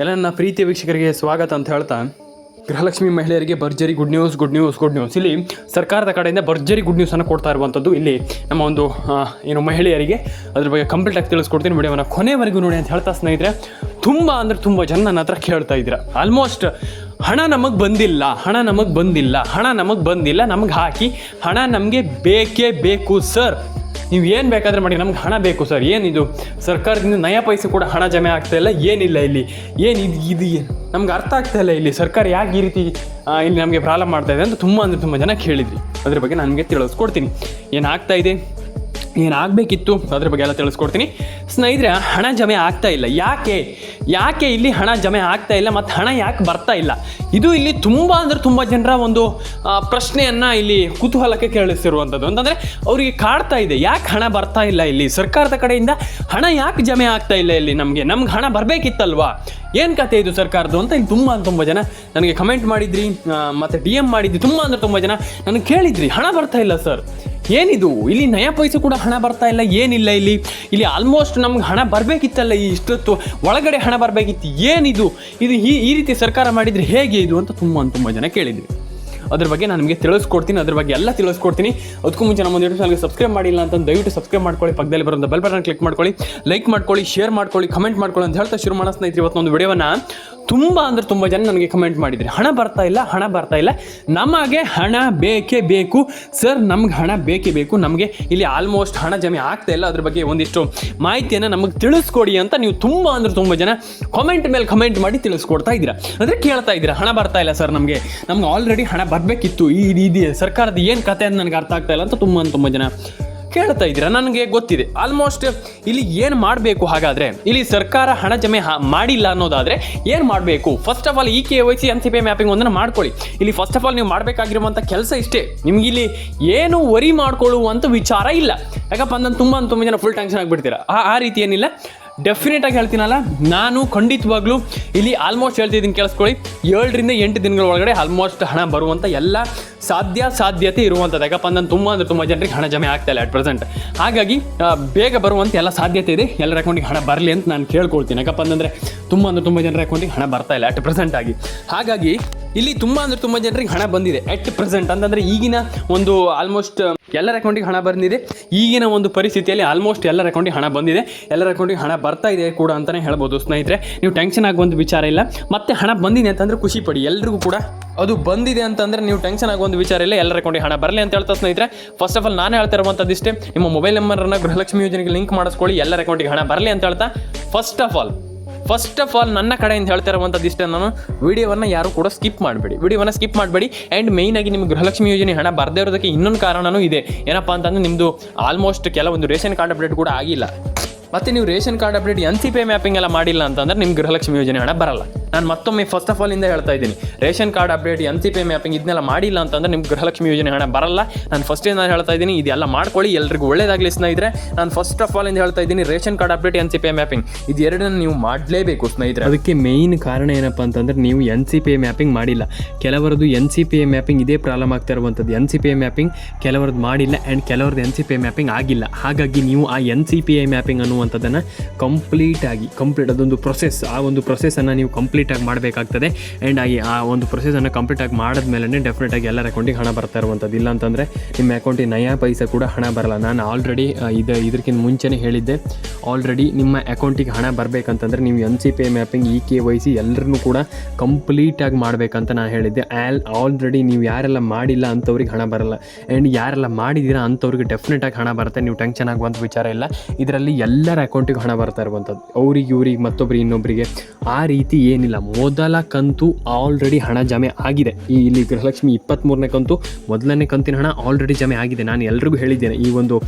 ಎಲ್ಲ ನನ್ನ ಪ್ರೀತಿಯ ವೀಕ್ಷಕರಿಗೆ ಸ್ವಾಗತ ಅಂತ ಹೇಳ್ತಾ, ಗೃಹಲಕ್ಷ್ಮಿ ಮಹಿಳೆಯರಿಗೆ ಭರ್ಜರಿ good news good news good news ಇಲ್ಲಿ ಸರ್ಕಾರದ ಕಡೆಯಿಂದ ಭರ್ಜರಿ ಗುಡ್ ನ್ಯೂಸನ್ನು ಕೊಡ್ತಾ ಇರುವಂಥದ್ದು ಇಲ್ಲಿ ನಮ್ಮ ಒಂದು ಏನು ಮಹಿಳೆಯರಿಗೆ ಅದ್ರ ಬಗ್ಗೆ ಕಂಪ್ಲೀಟ್ ಆಗಿ ತಿಳಿಸ್ಕೊಡ್ತೀನಿ. ವಿಡಿಯೋವನ್ನು ಕೊನೆವರೆಗೂ ನೋಡಿ ಅಂತ ಹೇಳ್ತಾ ಸ್ನೇಹಿತರೆ, ತುಂಬ ಅಂದರೆ ತುಂಬ ಜನ ನನ್ನ ಹತ್ರ ಕೇಳ್ತಾ ಇದ್ದೀರಾ. ಆಲ್ಮೋಸ್ಟ್ ಹಣ ನಮಗೆ ಬಂದಿಲ್ಲ, ಹಣ ನಮಗೆ ಬಂದಿಲ್ಲ, ಹಣ ನಮಗೆ ಬಂದಿಲ್ಲ, ನಮಗೆ ಹಾಕಿ, ಹಣ ನಮಗೆ ಬೇಕೇ ಬೇಕು ಸರ್ ನೀವು ಏನು ಬೇಕಾದರೆ ಮಾಡಿ, ನಮ್ಗೆ ಹಣ ಬೇಕು ಸರ್. ಏನಿದು ಸರ್ಕಾರದಿಂದ ನಯ ಪೈಸೆ ಕೂಡ ಹಣ ಜಮೆ ಆಗ್ತಾ ಇಲ್ಲ, ಏನಿಲ್ಲ ಇಲ್ಲಿ. ಏನು ಇದು ಇದು ನಮ್ಗೆ ಅರ್ಥ ಆಗ್ತಾ ಇಲ್ಲ ಇಲ್ಲಿ. ಸರ್ಕಾರ ಯಾಕೆ ಈ ರೀತಿ ಇಲ್ಲಿ ನಮಗೆ ಪ್ರಾಬ್ಲಮ್ ಮಾಡ್ತಾ ಇದೆ ಅಂತ ತುಂಬ ಅಂದರೆ ತುಂಬ ಜನ ಕೇಳಿದ್ರಿ. ಅದ್ರ ಬಗ್ಗೆ ನಾನು ನಿಮಗೆ ತಿಳಿಸ್ಕೊಡ್ತೀನಿ. ಏನಾಗ್ತಾ ಇದೆ? ಏನಾಗಬೇಕಿತ್ತು ಅದ್ರ ಬಗ್ಗೆ ಎಲ್ಲ ತಿಳಿಸ್ಕೊಡ್ತೀನಿ. ಸ್ನೇಹಿತರೆ, ಹಣ ಜಮೆ ಆಗ್ತಾ ಇಲ್ಲ. ಯಾಕೆ? ಯಾಕೆ ಇಲ್ಲಿ ಹಣ ಜಮೆ ಆಗ್ತಾ ಇಲ್ಲ ಮತ್ತು ಹಣ ಯಾಕೆ ಬರ್ತಾ ಇಲ್ಲ? ಇದು ಇಲ್ಲಿ ತುಂಬ ಅಂದರೆ ತುಂಬ ಜನರ ಒಂದು ಪ್ರಶ್ನೆಯನ್ನು ಇಲ್ಲಿ ಕುತೂಹಲಕ್ಕೆ ಕೇಳಿಸಿರುವಂಥದ್ದು ಅಂತಂದರೆ ಅವರಿಗೆ ಕಾಡ್ತಾ ಇದೆ, ಯಾಕೆ ಹಣ ಬರ್ತಾ ಇಲ್ಲ ಇಲ್ಲಿ? ಸರ್ಕಾರದ ಕಡೆಯಿಂದ ಹಣ ಯಾಕೆ ಜಮೆ ಆಗ್ತಾ ಇಲ್ಲ ಇಲ್ಲಿ ನಮಗೆ? ನಮ್ಗೆ ಹಣ ಬರಬೇಕಿತ್ತಲ್ವಾ? ಏನು ಕತೆ ಇದು ಸರ್ಕಾರದ್ದು ಅಂತ ಇಲ್ಲಿ ತುಂಬ ತುಂಬ ಜನ ನನಗೆ ಕಮೆಂಟ್ ಮಾಡಿದ್ರಿ ಮತ್ತು ಮತ್ತೆ ಡಿ ಎಂ ಮಾಡಿದ್ರಿ, ತುಂಬ ಅಂದರೆ ತುಂಬ ಜನ ನನಗೆ ಕೇಳಿದ್ರಿ, ಹಣ ಬರ್ತಾ ಇಲ್ಲ ಸರ್. ಏನಿದು? ಇಲ್ಲಿ ನಯ ಪೈಸೆ ಕೂಡ ಹಣ ಬರ್ತಾ ಇಲ್ಲ, ಏನಿಲ್ಲ ಇಲ್ಲಿ? ಇಲ್ಲಿ ಆಲ್ಮೋಸ್ಟ್ ನಮ್ಗೆ ಹಣ ಬರಬೇಕಿತ್ತಲ್ಲ ಈ ಇಷ್ಟೊತ್ತು. ಒಳಗಡೆ ಹಣ ಬರಬೇಕಿತ್ತು, ಏನಿದು? ಇದು ಈ ಈ ರೀತಿ ಸರ್ಕಾರ ಮಾಡಿದರೆ ಹೇಗೆ ಇದು ಅಂತ ತುಂಬ ತುಂಬ ಜನ ಕೇಳಿದ್ವಿ. ಅದ್ರ ಬಗ್ಗೆ ನಾನು ನಿಮಗೆ ತಿಳಿಸ್ಕೊಡ್ತೀನಿ, ಅದ್ರ ಬಗ್ಗೆ ಎಲ್ಲ ತಿಳಿಸ್ಕೊಡ್ತೀನಿ. ಅದಕ್ಕೂ ಮುಂಚೆ ನಮ್ಮ ಯೂಟ್ಯೂಬ್ ಚಾನಲ್ಗೆ ಸಬ್ಸ್ಕ್ರೈಬ್ ಮಾಡಿಲ್ಲ ಅಂತ ದಯವಿಟ್ಟು ಸಬ್ಸ್ಕ್ರೈಬ್ ಮಾಡ್ಕೊಳ್ಳಿ, ಪಕ್ಕದಲ್ಲಿ ಬರೋದ ಬೆಲ್ ಬಟನ್ ಕ್ಲಿಕ್ ಮಾಡ್ಕೊಳ್ಳಿ ಲೈಕ್ ಮಾಡ್ಕೊಳ್ಳಿ ಶೇರ್ ಮಾಡ್ಕೊಳ್ಳಿ ಕಮೆಂಟ್ ಮಾಡ್ಕೊಳ್ಳಿ ಅಂತ ಹೇಳ್ತಾ ಶುರು ಮಾಡಿಸ್ತಾ ಸ್ನೇಹಿತರೆ ಇವತ್ತೊಂದು ವಿಡಿಯೋವನ್ನು. ತುಂಬ ಅಂದರೆ ತುಂಬ ಜನ ನನಗೆ ಕಮೆಂಟ್ ಮಾಡಿದರೆ, ಹಣ ಬರ್ತಾ ಇಲ್ಲ, ಹಣ ಬರ್ತಾ ಇಲ್ಲ, ನಮಗೆ ಹಣ ಬೇಕೇ ಬೇಕು, ಸರ್ ನಮ್ಗೆ ಹಣ ಬೇಕೇ ಬೇಕು, ನಮಗೆ ಇಲ್ಲಿ ಆಲ್ಮೋಸ್ಟ್ ಹಣ ಜಮೆ ಆಗ್ತಾ ಇಲ್ಲ ಅದ್ರ ಬಗ್ಗೆ ಒಂದಿಷ್ಟು ಮಾಹಿತಿಯನ್ನು ನಮಗೆ ತಿಳಿಸ್ಕೊಡಿ ಅಂತ ನೀವು ತುಂಬ ಅಂದರೆ ತುಂಬ ಜನ ಕಮೆಂಟ್ ಮೇಲೆ ಕಮೆಂಟ್ ಮಾಡಿ ತಿಳಿಸ್ಕೊಡ್ತಾ ಇದ್ದೀರಾ? ಅಂದರೆ ಕೇಳ್ತಾ ಇದ್ದೀರಾ, ಹಣ ಬರ್ತಾ ಇಲ್ಲ ಸರ್ ನಮಗೆ, ನಮ್ಗೆ ಆಲ್ರೆಡಿ ಹಣ ಬರಬೇಕಿತ್ತು, ಈ ರೀತಿ ಸರ್ಕಾರದ ಏನು ಕತೆ ಅಂತ ನನಗೆ ಅರ್ಥ ಆಗ್ತಾ ಇಲ್ಲ ಅಂತ ತುಂಬ ತುಂಬ ಜನ ಕೇಳ್ತಾ ಇದ್ದೀರಾ? ನನಗೆ ಗೊತ್ತಿದೆ. ಆಲ್ಮೋಸ್ಟ್ ಇಲ್ಲಿ ಏನು ಮಾಡಬೇಕು ಹಾಗಾದರೆ? ಇಲ್ಲಿ ಸರ್ಕಾರ ಹಣ ಜಮೆ ಮಾಡಿಲ್ಲ ಅನ್ನೋದಾದರೆ ಏನು ಮಾಡಬೇಕು? ಫಸ್ಟ್ ಆಫ್ ಆಲ್ ಈ K Y C N C P mapping ಒಂದನ್ನು ಮಾಡ್ಕೊಳ್ಳಿ. ಇಲ್ಲಿ ಫಸ್ಟ್ ಆಫ್ ಆಲ್ ನೀವು ಮಾಡಬೇಕಾಗಿರುವಂಥ ಕೆಲಸ ಇಷ್ಟೇ. ನಿಮ್ಗೆ ಇಲ್ಲಿ ಏನು ವರಿ ಮಾಡ್ಕೊಳ್ಳುವಂಥ ವಿಚಾರ ಇಲ್ಲ. ಯಾಕಪ್ಪ ಅಂದ್ರೆ ತುಂಬ ತುಂಬ ಜನ ಫುಲ್ ಟೆನ್ಷನ್ ಆಗಿಬಿಡ್ತೀರಾ? ಆ ರೀತಿ ಏನಿಲ್ಲ. ಡೆಫಿನೆಟ್ ಆಗಿ ಹೇಳ್ತೀನಲ್ಲ, ನಾನು ಖಂಡಿತವಾಗ್ಲೂ ಇಲ್ಲಿ ಆಲ್ಮೋಸ್ಟ್ ಹೇಳ್ತಿದ್ದೀನಿ ಕೇಳಿಸ್ಕೊಳ್ಳಿ. ಏಳರಿಂದ ಎಂಟು ದಿನಗಳ ಒಳಗಡೆ ಆಲ್ಮೋಸ್ಟ್ ಹಣ ಬರುವಂಥ ಎಲ್ಲ ಸಾಧ್ಯ ಸಾಧ್ಯತೆ ಇರುವಂಥದ್ದು ಯಾಕಪ್ಪ ಅಂದ್ರೆ ತುಂಬ ಅಂದರೆ ತುಂಬ ಜನರಿಗೆ ಹಣ ಜಮೆ ಆಗ್ತಾ ಇಲ್ಲ ಅಟ್ ಪ್ರೆಸೆಂಟ್ ಹಾಗಾಗಿ ಬೇಗ ಬರುವಂಥ ಎಲ್ಲ ಸಾಧ್ಯತೆ ಇದೆ. ಎಲ್ಲರ ಅಕೌಂಟಿಗೆ ಹಣ ಬರಲಿ ಅಂತ ನಾನು ಕೇಳ್ಕೊಳ್ತೀನಿ. ಯಾಕಪ್ಪ ಅಂತಂದರೆ ತುಂಬ ಅಂದರೆ ತುಂಬ ಜನರ ಅಕೌಂಟಿಗೆ ಹಣ ಬರ್ತಾ ಇಲ್ಲ ಅಟ್ ಪ್ರೆಸೆಂಟ್ ಆಗಿ. ಹಾಗಾಗಿ ಇಲ್ಲಿ ತುಂಬ ಅಂದರೆ ತುಂಬ ಜನರಿಗೆ ಹಣ ಬಂದಿದೆ. ಅಟ್ ಪ್ರೆಸೆಂಟ್ ಅಂತಂದರೆ ಈಗಿನ ಒಂದು ಆಲ್ಮೋಸ್ಟ್ ಎಲ್ಲರ ಅಕೌಂಟಿಗೆ ಹಣ ಬಂದಿದೆ. ಈಗಿನ ಒಂದು ಪರಿಸ್ಥಿತಿಯಲ್ಲಿ ಆಲ್ಮೋಸ್ಟ್ ಎಲ್ಲರ ಅಕೌಂಟಿಗೆ ಹಣ ಬಂದಿದೆ. ಎಲ್ಲರ ಅಕೌಂಟಿಗೆ ಹಣ ಬರ್ತಾ ಇದೆ ಕೂಡ ಅಂತಲೇ ಹೇಳ್ಬೋದು ಸ್ನೇಹಿತರೆ. ನೀವು ಟೆನ್ಷನ್ ಆಗುವಂಥ ವಿಚಾರ ಇಲ್ಲ. ಮತ್ತೆ ಹಣ ಬಂದಿದೆ ಅಂತಂದ್ರೆ ಖುಷಿ ಪಡಿ. ಎಲ್ರಿಗೂ ಕೂಡ ಅದು ಬಂದಿದೆ ಅಂತಂದರೆ ನೀವು ಟೆನ್ಷನ್ ಆಗುವಂಥ ವಿಚಾರ ಇಲ್ಲ. ಎಲ್ಲರ ಅಕೌಂಟಿಗೆ ಹಣ ಬರಲಿ ಅಂತ ಹೇಳ್ತಾ ಸ್ನೇಹಿತರೆ. ಫಸ್ಟ್ ಆಫ್ ಆಲ್ ನಾನು ಹೇಳ್ತಾ ಇರುವಂಥದ್ದು ಇಷ್ಟೇ. ನಿಮ್ಮ ಮೊಬೈಲ್ ನಂಬರನ್ನು ಗೃಹಲಕ್ಷ್ಮಿ ಯೋಜನೆಗೆ ಲಿಂಕ್ ಮಾಡಿಸ್ಕೊಳ್ಳಿ. ಎಲ್ಲರ ಅಕೌಂಟಿಗೆ ಹಣ ಬರಲಿ ಅಂತ ಹೇಳ್ತಾ. First of all first of all ನನ್ನ ಕಡೆಯಿಂದ ಹೇಳ್ತಾ ಇರುವಂಥದ್ದು ಇಷ್ಟೇ ನಾನು, ವಿಡಿಯೋವನ್ನು ಯಾರು ಕೂಡ ಸ್ಕಿಪ್ ಮಾಡಬೇಡಿ. ವಿಡಿಯೋವನ್ನು ಸ್ಕಿಪ್ ಮಾಡಬೇಡಿ. ಆ್ಯಂಡ್ ಆಗಿ ನಿಮಗೆ ಗೃಹಲಕ್ಷ್ಮಿ ಯೋಜನೆ ಹಣ ಬರದೇ ಇರೋದಕ್ಕೆ ಇನ್ನೊಂದು ಕಾರಣನೂ ಇದೆ. ಏನಪ್ಪ ಅಂತಂದ್ರೆ ನಿಮ್ಮದು ಆಲ್ಮೋಸ್ಟ್ ಕೆಲವೊಂದು ರೇಷನ್ ಕಾರ್ಡ್ ಅಪ್ಡೇಟ್ ಕೂಡ ಆಗಿಲ್ಲ. ಮತ್ತು ನೀವು ration card update N C P mapping ಎಲ್ಲ ಮಾಡಿಲ್ಲ ಅಂತಂದ್ರೆ ನಿಮ್ಮ ಗೃಹಲಕ್ಷ್ಮಿ ಯೋಜನೆ ಹಣ ಬರಲ್ಲ. ನಾನು ಮತ್ತೊಮ್ಮೆ ಫಸ್ಟ್ ಆಫ್ ಆಲ್ ಇಂದ ಹೇಳ್ತಾ ಇದ್ದೀನಿ. Ration card update N C P mapping ಇದನ್ನೆಲ್ಲ ಮಾಡಿಲ್ಲ ಅಂತಂದ್ರೆ ನಿಮ್ಗೆ ಗೃಹಲಕ್ಷ್ಮಿ ಯೋಜನೆ ಹಣ ಬರಲ್ಲ. ನಾನು ಫಸ್ಟ್ ನಾನು ಹೇಳ್ತಾ ಇದ್ದೀನಿ, ಇದೆಲ್ಲ ಮಾಡ್ಕೊಳ್ಳಿ, ಎಲ್ರಿಗೂ ಒಳ್ಳೇದಾಗಲಿ ಸ್ನೇಹಿತರೆ. ನಾನು ಫಸ್ಟ್ ಆಫ್ ಆಲ್ ಇಂದ ಹೇಳ್ತಾ ಇದ್ದೀನಿ, ration card update N C P mapping ಇದು ನೀವು ಮಾಡಲೇಬೇಕು ಸ್ನೇಹಿತರೆ. ಅದಕ್ಕೆ ಮೇಯ್ನ್ ಕಾರಣ ಏನಪ್ಪ ಅಂತಂದ್ರೆ ನೀವು ಎನ್ ಸಿ ಪಿ ಮ್ಯಾಪಿಂಗ್ ಮಾಡಿಲ್ಲ. ಕೆಲವರದು ಎನ್ ಸಿ ಪಿ ಮ್ಯಾಪಿಂಗ್ ಇದೇ ಪ್ರಾಬ್ಲಮ್ ಆಗ್ತಾ ಇರುವಂಥದ್ದು. ಎನ್ ಸಿ ಪಿ ಮ್ಯಾಪಿಂಗ್ ಕೆಲವರದ್ದು ಮಾಡಿಲ್ಲ ಆ್ಯಂಡ್ ಕೆಲವರದ್ದು ಎನ್ ಸಿ ಪಿ ಮ್ಯಾಪಿಂಗ್ ಆಗಿಲ್ಲ. ಹಾಗಾಗಿ ನೀವು ಆ N C P I mapping ಅನ್ನುವಂಥದ್ದನ್ನು ಕಂಪ್ಲೀಟ್ ಆಗಿ ಕಂಪ್ಲೀಟ್ ಅದೊಂದು ಪ್ರೊಸೆಸ್ ಆ ಒಂದು ಪ್ರೊಸೆಸನ್ನು ನೀವು ಕಂಪ್ಲೀಟಾಗಿ ಮಾಡಬೇಕಾಗ್ತದೆ. ಆ್ಯಂಡ್ ಆಗಿ ಆ ಒಂದು ಪ್ರೊಸೆಸನ್ನು ಕಂಪ್ಲೀಟಾಗಿ ಮಾಡಿದ್ಮೇಲೆ ಡೆಫಿನೆಟ್ ಆಗಿ ಎಲ್ಲರ ಅಕೌಂಟಿಗೆ ಹಣ ಬರ್ತಾ ಇರುವಂಥದ್ದು. ಇಲ್ಲ ಅಂತಂದರೆ ನಿಮ್ಮ ಅಕೌಂಟಿಗೆ ನಯಾ ಪೈಸೆ ಕೂಡ ಹಣ ಬರಲ್ಲ. ನಾನು ಆಲ್ರೆಡಿ ಇದು ಇದಕ್ಕಿಂತ ಮುಂಚೆನೇ ಹೇಳಿದ್ದೆ. ಆಲ್ರೆಡಿ ನಿಮ್ಮ ಅಕೌಂಟಿಗೆ ಹಣ ಬರಬೇಕಂತಂದರೆ ನೀವು N C P mapping E K Y C ಎಲ್ಲರನ್ನೂ ಕೂಡ ಕಂಪ್ಲೀಟಾಗಿ ಮಾಡಬೇಕಂತ ನಾನು ಹೇಳಿದ್ದೆ. ಆಲ್ ಆಲ್ರೆಡಿ ನೀವು ಯಾರೆಲ್ಲ ಮಾಡಿಲ್ಲ ಅಂಥವ್ರಿಗೆ ಹಣ ಬರಲ್ಲ. ಆ್ಯಂಡ್ ಯಾರೆಲ್ಲ ಮಾಡಿದ್ದೀರಾ ಅಂಥವ್ರಿಗೆ ಡೆಫಿನೆಟಾಗಿ ಹಣ ಬರುತ್ತೆ. ನೀವು ಟೆನ್ಷನ್ ಆಗುವಂಥ ವಿಚಾರ ಇಲ್ಲ. ಇದರಲ್ಲಿ ಎಲ್ಲರ ಅಕೌಂಟಿಗೆ ಹಣ ಬರ್ತಾ ಇರುವಂಥದ್ದು. ಅವ್ರಿಗೆ, ಇವ್ರಿಗೆ, ಮತ್ತೊಬ್ರಿಗೆ ಇನ್ನೊಬ್ಬರಿಗೆ ಆ ರೀತಿ ಏನಿಲ್ಲ. ಮೊದಲ ಕಂತು ಆಲ್ರೆಡಿ ಹಣ ಜಮೆ ಆಗಿದೆ. ಈ ಇಲ್ಲಿ ಗೃಹಲಕ್ಷ್ಮಿ ಇಪ್ಪತ್ತ್ಮೂರನೇ ಕಂತು, ಮೊದಲನೇ ಕಂತಿನ ಹಣ ಆಲ್ರೆಡಿ ಜಮೆ ಆಗಿದೆ. ನಾನು ಎಲ್ರಿಗೂ ಹೇಳಿದ್ದೇನೆ, ಈ ಒಂದು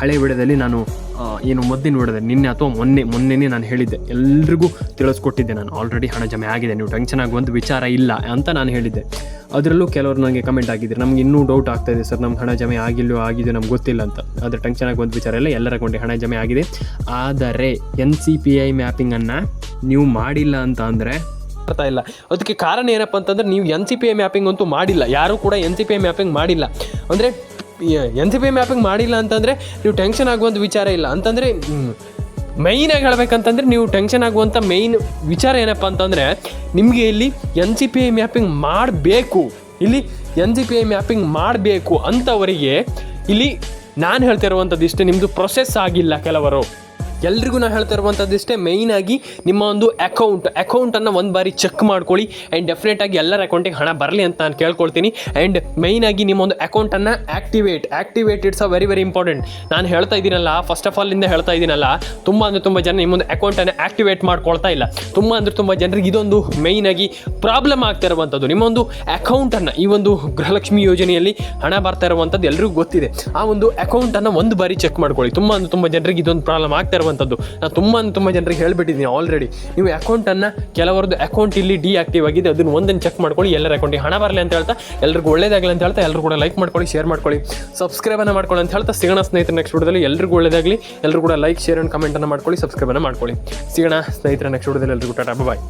ಹಳೆ ವಿಡಿಯೋದಲ್ಲಿ ನಾನು ಏನು ಮೊದಲೇ ನೋಡಿದೆ ನಿನ್ನೆ ಅಥವಾ ಮೊನ್ನೆ, ಮೊನ್ನೆನೇ ನಾನು ಹೇಳಿದ್ದೆ. ಎಲ್ರಿಗೂ ತಿಳಿಸ್ಕೊಟ್ಟಿದ್ದೆ ನಾನು. ಆಲ್ರೆಡಿ ಹಣ ಜಮೆ ಆಗಿದೆ. ನೀವು ಟೆನ್ಷನ್ ಆಗುವಂಥ ವಿಚಾರ ಇಲ್ಲ ಅಂತ ನಾನು ಹೇಳಿದ್ದೆ. ಅದರಲ್ಲೂ ಕೆಲವರು ನನಗೆ ಕಮೆಂಟ್ ಆಗಿದ್ರು ನಮ್ಗೆ ಇನ್ನೂ ಡೌಟ್ ಆಗ್ತಾ ಸರ್, ನಮ್ಗೆ ಹಣ ಜಮೆ ಆಗಿಲ್ಲೋ ಆಗಿದೆ ನಮ್ಗೆ ಗೊತ್ತಿಲ್ಲ ಅಂತ. ಆದರೆ ಟೆನ್ಷನ್ ಆಗುವಂಥ ವಿಚಾರ ಇಲ್ಲ. ಎಲ್ಲರ ಕೊಂಡೆ ಹಣ ಜಮೆ ಆಗಿದೆ. ಆದರೆ ಎನ್ ಸಿ ಪಿ ಐ ಮ್ಯಾಪಿಂಗನ್ನು ನೀವು ಮಾಡಿಲ್ಲ ಅಂತ ಅಂದರೆ ಇಲ್ಲ. ಅದಕ್ಕೆ ಕಾರಣ ಏನಪ್ಪ ಅಂತಂದ್ರೆ ನೀವು N C P I mapping ಅಂತೂ ಮಾಡಿಲ್ಲ. ಯಾರೂ ಕೂಡ N C P I mapping ಮಾಡಿಲ್ಲ. ಅಂದರೆ ಎನ್ ಸಿ ಪಿ ಮ್ಯಾಪಿಂಗ್ ಮಾಡಿಲ್ಲ ಅಂತಂದರೆ ನೀವು ಟೆನ್ಷನ್ ಆಗುವಂಥ ವಿಚಾರ ಇಲ್ಲ. ಅಂತಂದರೆ ಮೈನಾಗಿ ಹೇಳ್ಬೇಕಂತಂದರೆ ನೀವು ಟೆನ್ಷನ್ ಆಗುವಂಥ ಮೈನ್ ವಿಚಾರ ಏನಪ್ಪ ಅಂತಂದರೆ, ನಿಮಗೆ ಇಲ್ಲಿ N C P I mapping ಮಾಡಬೇಕು. ಇಲ್ಲಿ N C P I mapping ಮಾಡಬೇಕು ಅಂಥವರಿಗೆ ಇಲ್ಲಿ ನಾನು ಹೇಳ್ತಿರುವಂಥದ್ದು ಇಷ್ಟೇ ನಿಮ್ಮದು ಪ್ರೊಸೆಸ್ ಆಗಿಲ್ಲ ಕೆಲವರು. ಎಲ್ರಿಗೂ ನಾನು ಹೇಳ್ತಾ ಇರುವಂಥದ್ದು ಇಷ್ಟೇ ಆಗಿ ನಿಮ್ಮ ಒಂದು ಅಕೌಂಟ್ ಅಕೌಂಟನ್ನು ಒಂದು ಬಾರಿ ಚೆಕ್ ಮಾಡ್ಕೊಳ್ಳಿ ಆ್ಯಂಡ್ ಡೆಫಿನೆಟ್ ಆಗಿ ಎಲ್ಲರ ಅಕೌಂಟಿಗೆ ಹಣ ಬರಲಿ ಅಂತ ನಾನು ಕೇಳ್ಕೊಳ್ತೀನಿ ಆ್ಯಂಡ್ ನಿಮ್ಮ ಒಂದು ಅಕೌಂಟನ್ನು activate activate it's a very very important ನಾನು ಹೇಳ್ತಾ ಇದ್ದೀನಲ್ಲ ಫಸ್ಟ್ ಆಫ್ ಆಲ್ ಇಂದ ಹೇಳ್ತಾ ಇದ್ದೀನಲ್ಲ, ತುಂಬ ಅಂದರೆ ತುಂಬ ಜನ ನಿಮ್ಮೊಂದು ಅಕೌಂಟನ್ನು ಆ್ಯಕ್ಟಿವೇಟ್ ಮಾಡ್ಕೊಳ್ತಾ ಇಲ್ಲ. ತುಂಬ ಅಂದರೆ ತುಂಬ ಜನರಿಗೆ ಇದೊಂದು ಮೇಯ್ನ್ ಆಗಿ ಪ್ರಾಬ್ಲಮ್ ಆಗ್ತಾ ಇರುವಂಥದ್ದು. ನಿಮ್ಮೊಂದು ಅಕೌಂಟನ್ನು ಈ ಒಂದು ಗೃಹಲಕ್ಷ್ಮಿ ಯೋಜನೆಯಲ್ಲಿ ಹಣ ಬರ್ತಾ ಇರುವಂಥದ್ದು ಎಲ್ರಿಗೂ ಗೊತ್ತಿದೆ. ಆ ಒಂದು ಅಕೌಂಟನ್ನು ಒಂದು ಬಾರಿ ಚೆಕ್ ಮಾಡ್ಕೊಳ್ಳಿ. ತುಂಬ ಅಂದರೆ ತುಂಬ ಜನರಿಗೆ ಇದೊಂದು ಪ್ರಾಬ್ಲಮ್ ಆಗ್ತಾ ಇರುವಂಥದ್ದು ನಾನು ತುಂಬ ತುಂಬ ಜನರಿಗೆ ಹೇಳಿಬಿಟ್ಟಿದ್ದೀನಿ ಆಲ್ರೆಡಿ ನೀವು ಅಕೌಂಟನ್ನು ಕೆಲವರದ್ದು ಅಕೌಂಟ್ ಇಲ್ಲಿ ಡಿಆಕ್ಟಿವ್ ಆಗಿದೆ, ಅದನ್ನು ಒಂದನ್ನು ಚೆಕ್ ಮಾಡ್ಕೊಳ್ಳಿ, ಎಲ್ಲರ ಅಕೌಂಟಿಗೆ ಹಣ ಬರಲಿ ಅಂತ ಹೇಳ್ತಾ ಎಲ್ಲರಿಗೂ ಒಳ್ಳೇದಾಗಲಿ ಅಂತ ಹೇಳ್ತಾ ಎಲ್ಲರೂ ಕೂಡ ಲೈಕ್ ಮಾಡ್ಕೊಳ್ಳಿ ಶೇರ್ ಮಾಡ್ಕೊಳ್ಳಿ ಸಬ್ಸ್ಕ್ರೈಬನ್ನು ಮಾಡ್ಕೊಳ್ಳಿ ಅಂತ ಹೇಳ್ತಾ, ಸಿಗೋಣ ಸ್ನೇಹಿತರ ನೆಕ್ಸ್ಟ್ ವಿಡಿಯೋದಲ್ಲಿ ಎಲ್ಲರಿಗೂ ಒಳ್ಳೇದಾಗಲಿ ಎಲ್ಲರೂ ಕೂಡ ಲೈಕ್ ಶೇರ್ ಆ್ಯಂಡ್ ಕಮೆಂಟನ್ನು ಮಾಡ್ಕೊಳ್ಳಿ ಸಬ್ಸ್ಕ್ರೈಬನ್ನು ಮಾಡ್ಕೊಳ್ಳಿ. ಸಿಗೋಣ ಸ್ನೇಹಿತರ ನೆಕ್ಸ್ಟ್ ವಿಡಿಯೋದಲ್ಲಿ ಎಲ್ಲರಿಗೂ ಟಾಟಾ ಬಾಯ್